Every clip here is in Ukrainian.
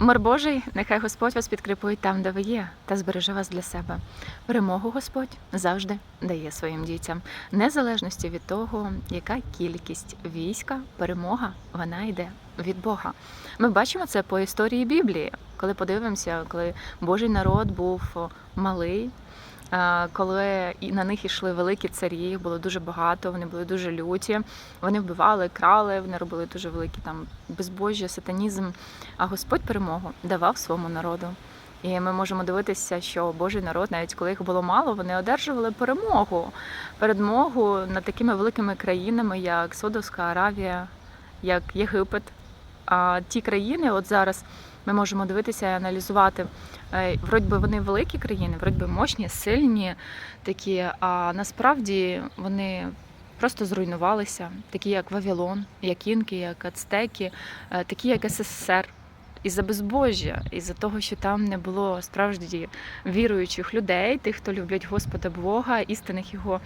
Мир Божий, нехай Господь вас підкріпує там, де ви є, та збереже вас для себе. Перемогу Господь завжди дає своїм дітям, незалежності від того, яка кількість війська, перемога вона йде від Бога. Ми бачимо це по історії Біблії, коли подивимося, коли Божий народ був малий. Е, Коли на них йшли великі царі, їх було дуже багато, вони були дуже люті, вони вбивали, крали, вони робили дуже великі там безбожжя, сатанізм. А Господь перемогу давав своєму народу. І ми можемо дивитися, що Божий народ, навіть коли їх було мало, вони одержували перемогу. Перемогу над такими великими країнами, як Содовська Аравія, як Єгипет. А ті країни, от зараз ми можемо дивитися і аналізувати. Е, Вроді би вони великі країни, вроді би мощні, сильні такі, а насправді вони просто зруйнувалися, такі як Вавилон, як Інки, як Ацтеки, е, такі як СССР. Із-за безбожжя, із-за того, що там не було справді віруючих людей, тих, хто люблять Господа Бога, істинних його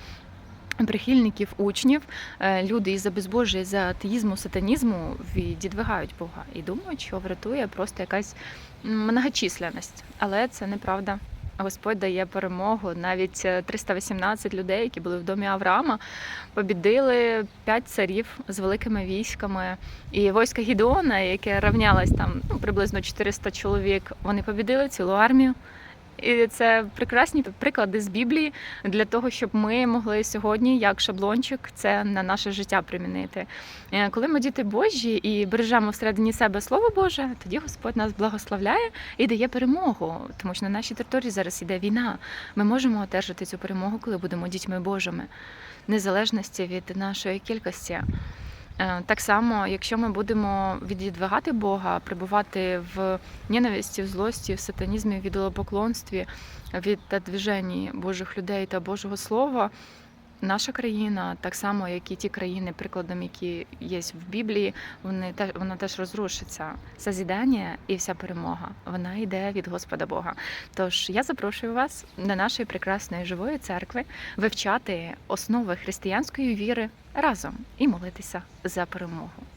прихильників, учнів, е, люди із-за безбожжя, із-за атеїзму, сатанізму віддвигають Бога і думають, що врятує просто якась многочисленність. Але це неправда. Господь дає перемогу. Навіть е, 318 людей, які були в домі Авраама, побідили п'ять царів з великими військами. І війська Гідеона, яке равнялось там ну, приблизно 400 чоловік, вони побідили цілу армію. І це прекрасні приклади з Біблії для того, щоб ми могли сьогодні, як шаблончик, це на наше життя примінити. Е, Коли ми діти Божі і бережемо всередині себе Слово Боже, тоді Господь нас благословляє і дає перемогу, тому що на нашій території зараз іде війна. Ми можемо одержати цю перемогу, коли будемо дітьми Божими, незалежності від нашої кількості. Е, Так само, якщо ми будемо віддвигати Бога, прибувати в ненависті, в злості, в сатанізмі, в ідолопоклонстві, від движенні Божих людей та Божого Слова, наша країна, так само, як і ті країни, прикладом, які є в Біблії, вони теж вона теж розрушиться. Созідання і вся перемога вона йде від Господа Бога. Тож я запрошую вас до нашої прекрасної живої церкви вивчати основи християнської віри разом і молитися за перемогу.